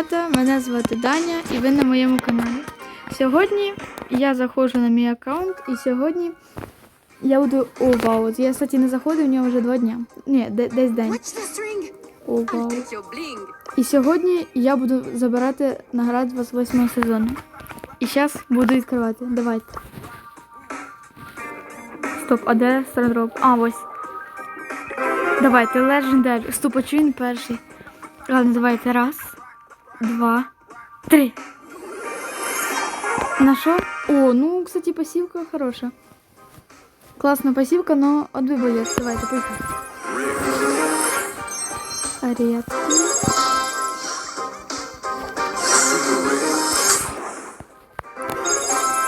ребята, мене звати Даня і ви на моєму каналі. Сьогодні я заходжу на мій аккаунт і сьогодні я буду. О, вау! Я, кстати, не заходив в нього вже два дня. Ні, де- десь день. О, вау. І сьогодні я буду забирати наград з восьмого сезону. І зараз буду відкривати. Давайте. Стоп, а де стардроп? А, ось. Давайте, а чого він перший? Ладно, давайте. Раз, два, три. На що? О, ну, кстати, пасівка хороша. Класна пасівка, но отбой боєць. Давайте, поїхали. Редкий.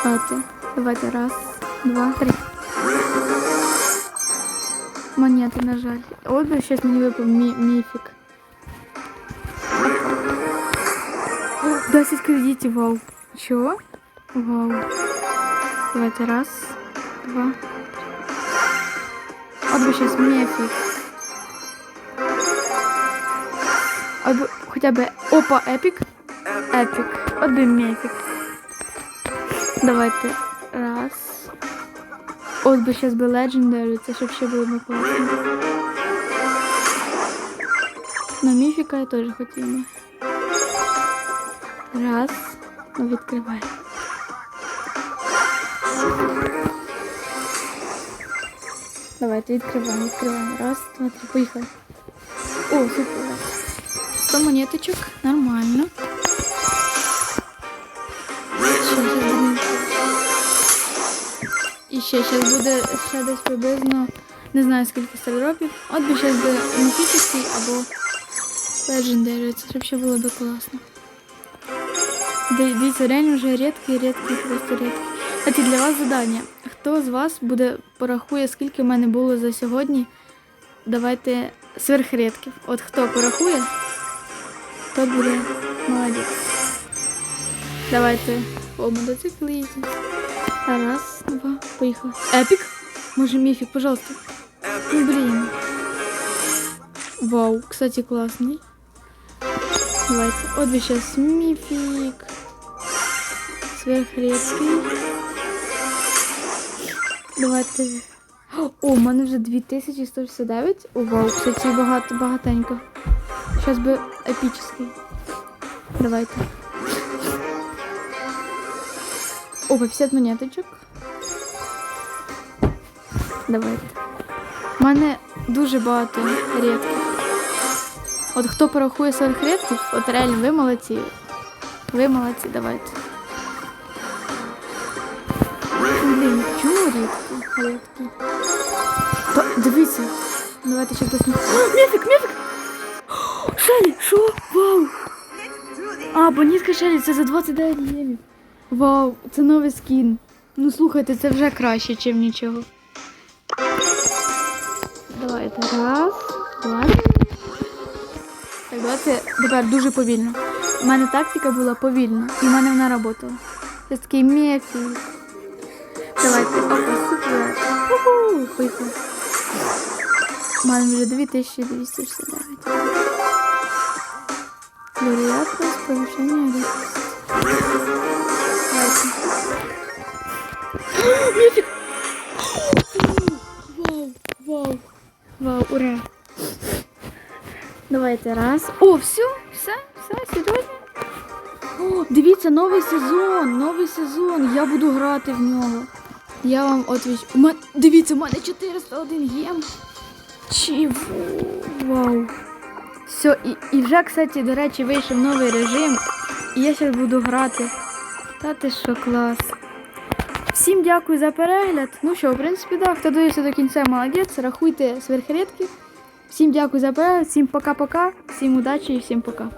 Давайте. Давайте. Раз, два, три. Монети, на жаль. От би щось мені випав 10 кредитів, вау. Чого? Вау. Давайте раз, два. От би щось міфік. От би хоча б опа, епік. Епік. Один міфік. Давайте. Раз. От би зараз би Legendary, це щоб ще було класно. На міфіка я теж хотіла. Раз. Ну, відкривай. Давайте відкриваємо, відкриваємо. Раз, два, три, поїхали. О, супер. 100 монеточок, нормально. І ще зараз буде ще десь приблизно, не знаю скільки стардропів. От би зараз буде міфічний або Legendary, це ще було би класно. Ди- Дивіться, реально вже рідкий, рідкий, просто рідкий. Кстати, для вас задання. Хто з вас буде порахує, скільки в мене було за сьогодні? Давайте сверхрідків. От хто порахує, тот буде молодець. Давайте о мотоцикл їздить. Раз, два, поїхали. Епік? Може міфік, пожалуйста. Ну, блін. Вау, кстати, классный. Давайте. От би сейчас мифик. Сверхредкий. Давайте. О, у мене вже 2169. О, вау, кстати, багато, багатенько. Сейчас би епічний. Давайте. О, 50 монеточок. Давайте. У мене дуже багато рідких. От хто порахує своїх рідків, от реально ви молодці. Ви молодці, давайте. Блін, чому рідкі? Рідкі. Та, дивіться. Давайте ще хтось. Міфік, міфік! Шелі, що? Вау! А, бонітка Шелі, це за 29 ємів. Вау, це новий скін. Ну слухайте, це вже краще, ніж нічого. Давайте. Раз, два. Давайте тепер дуже повільно. У мене тактика була повільно, і в мене вона работала. Це такий мефі. Давайте, опа, супер. Уху, поїхали. У мене вже 2269. Вероятность повышения риска. Давайте раз. О, все, все, все, серйозно. О, дивіться, новий сезон, новий сезон. Я буду грати в нього. Я вам отвіч. У мене, дивіться, у мене 401 єм. Чого? Вау. Все, і, і вже, кстати, до речі, вийшов новий режим. І я зараз буду грати. Та ти що, клас. Всім дякую за перегляд. Ну що, в принципі, да, хто дивився до кінця, молодець. Рахуйте сверхредки. Всім дякую за перегляд, всім пока-пока, всім удачі і всім пока.